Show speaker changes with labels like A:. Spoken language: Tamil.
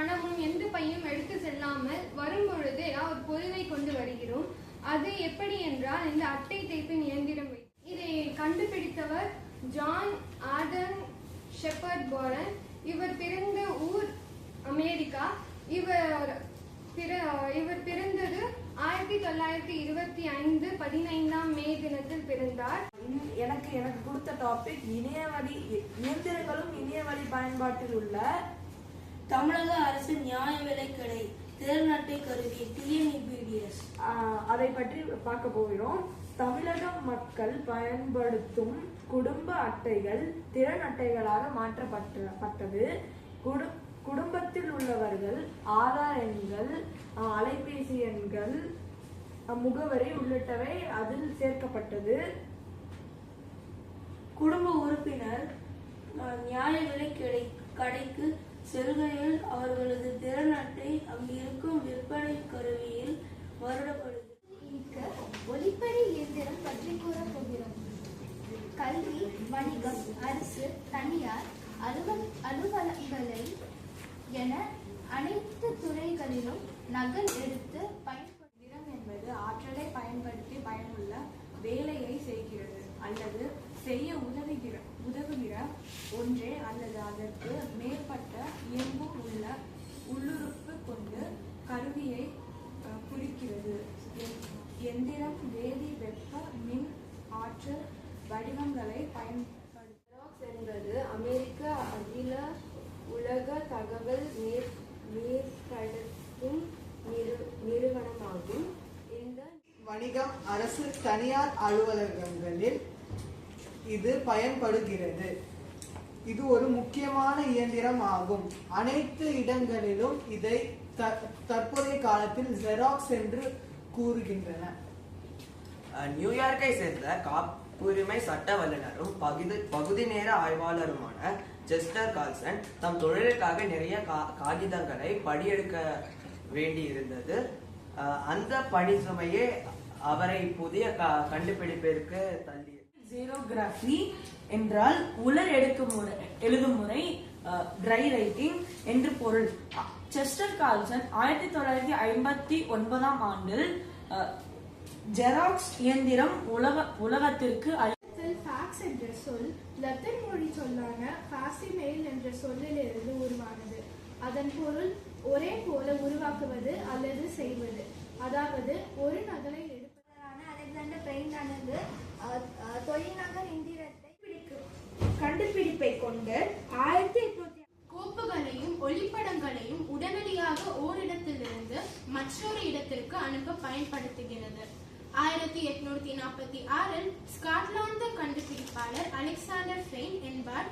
A: பணமும் எந்த பையும் எடுத்து செல்லாமல் வரும் பொழுதே ஒரு பொருளை கொண்டு வருகிறோம். அது எப்படி என்றால் இந்த அட்டை தேய்ப்பின் இயந்திரம் இதை கண்டுபிடித்தவர் ஜான் ஆதன் ஷெப்பர்ட் போரன் இவர் பிறந்த ஊர் அமெரிக்கா. இவர் பிற- இவர் பிறந்தது ஆயிரத்தி தொள்ளாயிரத்தி இருபத்தி ஐந்து பதினைந்தாம் மே தினத்தில் பிறந்தார்.
B: எனக்கு எனக்கு கொடுத்த டாபிக் இணையவழி இயந்திரங்களும் இணையவழி பயன்பாட்டில் உள்ள
C: தமிழக அரசு நியாய விலைக்கடை திறன் அட்டை கருவி டிஎன்இபிடிஎஸ்
B: அதை பற்றி பார்க்க போகிறோம். தமிழக மக்கள் பயன்படுத்தும் குடும்ப அட்டைகள் திறன் அட்டைகளாக மாற்றப்பட்ட பட்டது. குடு குடும்பத்தில் உள்ளவர்கள் ஆதார் எண்கள் அலைபேசி எண்கள் முகவரி உள்ளிட்டவை அதில் சேர்க்கப்பட்டது.
C: குடும்ப உறுப்பினர் நியாய விலைக்கடை கடைக்கு செல்கையில் அவர்களது திறன் அட்டை அங்கிருக்கும் விற்பனை கருவியில் வருடப்படுது
D: இங்க ஒலிப்படி இயந்திரம் பற்றி கூறப் போகிறோம். கல்வி வணிகம் அரசு தனியார் அலுவல் அலுவலகங்களை என அனைத்து துறைகளிலும் நகல் எடுத்து பயன்படுத்த
E: திறம் என்பது ஆற்றலை பயன்படுத்தி பயனுள்ள வேலையை செய்கிறது. அல்லது செய்ய உதவுகிற உதவுகிற ஒன்றே அல்லது அதற்கு மேற்பட்ட எந்திரம் வேதி வெப்ப மின் ஆற்றல் வடிவங்களை பயன்படுத்த
A: என்பது அமெரிக்க அகில உலக தகவல் மேற் மேற்படுத்தும் நிறு நிறுவனமாகும். இந்த
F: வணிகம் அரசு தனியார் அலுவலகங்களில் இது பயன்படுகிறது. இது ஒரு முக்கியமான இயந்திரம் ஆகும் அனைத்து இடங்களிலும் இதை தற்போதைய காலத்தில் ஜெராக்ஸ் என்று கூறுகின்றன.
G: நியூயார்க்கை சேர்ந்த காப்புரிமை சட்ட வல்லுநரும் பகுதி பகுதி நேர ஆய்வாளருமான ஜெஸ்டர் கால்சன் தம் தொழிலுக்காக நிறைய காகிதங்களை படியெடுக்க வேண்டியிருந்தது. அந்த பணி சுமையே அவரை புதிய கண்டுபிடிப்பிற்கு தள்ளியது
B: ஜீரோகிராஃபி என்றால் உலர் எடுக்கும் முறை எழுதும் முறை. Uh, ட்ரை ரைட்டிங் என்று பொருள். செஸ்டர் கால்சன் ஆயிரத்தி தொள்ளாயிரத்தி ஐம்பத்தி ஒன்பதாம் ஆண்டில் uh, ஜெராக்ஸ் இயந்திரம் உலக உலகத்திற்கு
D: ஃபேக்ஸ் என்ற சொல் லத்தீன் மொழி சொல்லான ஃபாசிமெயில் என்ற சொல்லிலிருந்து உருவானது. அதன் பொருள் ஒரே போல உருவாக்குவது அல்லது செய்வது. அதாவது ஒரு நகலை எடுப்பதான அலெக்சாண்டர் பெயிண்டானது uh, தொழில்நகர் இந்திரத்தை பிடிக்கும். கண்டுபிடிப்பை கொண்டு
H: மற்றொரு இடத்திற்கு அனுப்ப பயன்படுத்துகிறது. ஆயிரத்தி எட்நூத்தி நாற்பத்தி ஆறில் ஸ்காட்லாந்து கண்டுபிடிப்பாளர் அலெக்சாண்டர் ஃபெயின் என்பார்.